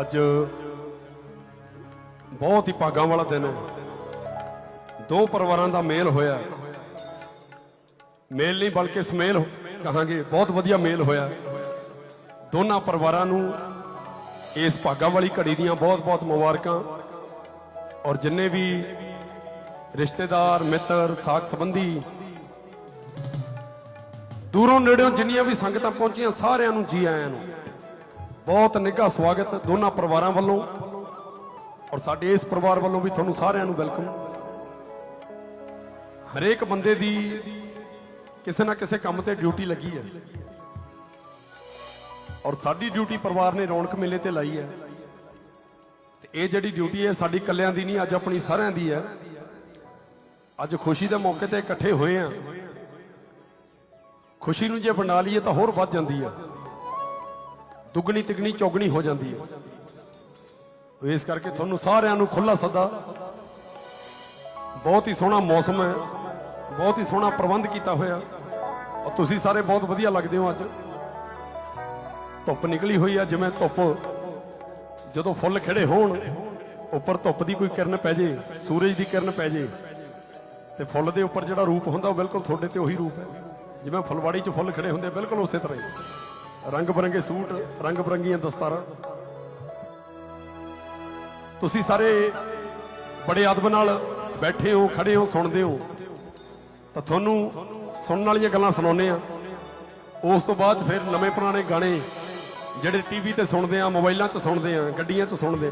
ਅੱਜ ਬਹੁਤ ਹੀ ਭਾਗਾਂ ਵਾਲਾ ਦਿਨ ਹੈ। ਦੋ ਪਰਿਵਾਰਾਂ ਦਾ ਮੇਲ ਹੋਇਆ। ਮੇਲ ਨਹੀਂ ਬਲਕਿ ਸਮੇਲ ਕਹਾਂਗੇ, ਬਹੁਤ ਵਧੀਆ ਮੇਲ ਹੋਇਆ। ਦੋਨਾਂ ਪਰਿਵਾਰਾਂ ਨੂੰ ਇਸ ਭਾਗਾਂ ਵਾਲੀ ਘੜੀ ਦੀਆਂ ਬਹੁਤ-ਬਹੁਤ ਮੁਬਾਰਕਾਂ। ਔਰ ਜਿੰਨੇ ਵੀ ਰਿਸ਼ਤੇਦਾਰ, ਮਿੱਤਰ, ਸਾਖ ਸੰਬੰਧੀ ਦੂਰੋਂ ਨੇੜਿਓਂ ਜਿੰਨੀਆਂ ਵੀ ਸੰਗਤਾਂ ਪਹੁੰਚੀਆਂ, ਸਾਰਿਆਂ ਨੂੰ ਜੀ ਆਇਆਂ ਨੂੰ। ਬਹੁਤ ਨਿੱਘਾ ਸਵਾਗਤ ਦੋਨਾਂ ਪਰਿਵਾਰਾਂ ਵੱਲੋਂ। ਔਰ ਸਾਡੇ ਇਸ ਪਰਿਵਾਰ ਵੱਲੋਂ ਵੀ ਤੁਹਾਨੂੰ ਸਾਰਿਆਂ ਨੂੰ ਵੈਲਕਮ। ਹਰੇਕ ਬੰਦੇ ਦੀ ਕਿਸੇ ਨਾ ਕਿਸੇ ਕੰਮ ਤੇ ਡਿਊਟੀ ਲੱਗੀ ਹੈ। ਔਰ ਸਾਡੀ ਡਿਊਟੀ ਪਰਿਵਾਰ ਨੇ ਰੌਣਕ ਮੇਲੇ ਤੇ ਲਾਈ ਹੈ। ਤੇ ਇਹ ਜਿਹੜੀ ਡਿਊਟੀ ਹੈ, ਸਾਡੀ ਕੱਲਿਆਂ ਦੀ ਨਹੀਂ, ਅੱਜ ਆਪਣੀ ਸਾਰਿਆਂ ਦੀ ਹੈ। ਅੱਜ ਖੁਸ਼ੀ ਦੇ ਮੌਕੇ ਤੇ ਇਕੱਠੇ ਹੋਏ ਆ ਖੁਸ਼ੀ ਨੂੰ ਜੇ ਬਣਾ ਲਈਏ ਤਾਂ ਹੋਰ ਵੱਧ ਜਾਂਦੀ ਹੈ ਦੁੱਗਣੀ, ਤਿਗਣੀ, ਚੌਗਣੀ ਹੋ ਜਾਂਦੀ ਹੈ ਇਸ ਕਰਕੇ ਤੁਹਾਨੂੰ ਸਾਰਿਆਂ ਨੂੰ ਖੁੱਲਾ ਸੱਦਾ। ਬਹੁਤ ਹੀ ਸੋਹਣਾ ਮੌਸਮ ਹੈ। ਬਹੁਤ ਹੀ ਸੋਹਣਾ ਪ੍ਰਬੰਧ ਕੀਤਾ ਹੋਇਆ। ਔਰ ਤੁਸੀਂ ਸਾਰੇ ਬਹੁਤ ਵਧੀਆ ਲੱਗਦੇ ਹੋ ਅੱਜ। ਧੁੱਪ ਨਿਕਲੀ ਹੋਈ ਆ, ਜਿਵੇਂ ਧੁੱਪ ਜਦੋਂ ਫੁੱਲ ਖਿੜੇ ਹੋਣ, ਉੱਪਰ ਧੁੱਪ ਦੀ ਕੋਈ ਕਿਰਨ ਪੈ ਜੇ, ਸੂਰਜ ਦੀ ਕਿਰਨ ਪੈ ਜੇ, ਤੇ ਫੁੱਲ ਦੇ ਉੱਪਰ ਜਿਹੜਾ ਰੂਪ ਹੁੰਦਾ ਉਹ ਬਿਲਕੁਲ ਤੁਹਾਡੇ ਤੇ ਉਹੀ ਰੂਪ ਹੈ। ਜਿਵੇਂ ਫੁਲਵਾੜੀ 'ਚ ਫੁੱਲ ਖੜੇ ਹੁੰਦੇ ਬਿਲਕੁਲ ਉਸੇ ਤਰ੍ਹਾਂ ਹੀ। ਰੰਗ ਬਰੰਗੇ ਸੂਟ, ਰੰਗ ਬਰੰਗੀਆਂ ਦਸਤਾਰਾਂ। ਤੁਸੀਂ ਸਾਰੇ ਬੜੇ ਅਦਬ ਨਾਲ ਬੈਠੇ ਹੋ, ਖੜੇ ਹੋ, ਸੁਣਦੇ ਹੋ। ਤਾਂ ਤੁਹਾਨੂੰ ਸੁਣਨ ਵਾਲੀਆਂ ਗੱਲਾਂ ਸੁਣਾਉਨੇ ਆ ਉਸ ਤੋਂ ਬਾਅਦ 'ਚ ਫਿਰ ਨਵੇਂ ਪੁਰਾਣੇ ਗਾਣੇ ਜਿਹੜੇ ਟੀਵੀ ਤੇ ਸੁਣਦੇ ਆ ਮੋਬਾਈਲਾਂ 'ਚ ਸੁਣਦੇ ਆ ਗੱਡੀਆਂ 'ਚ ਸੁਣਦੇ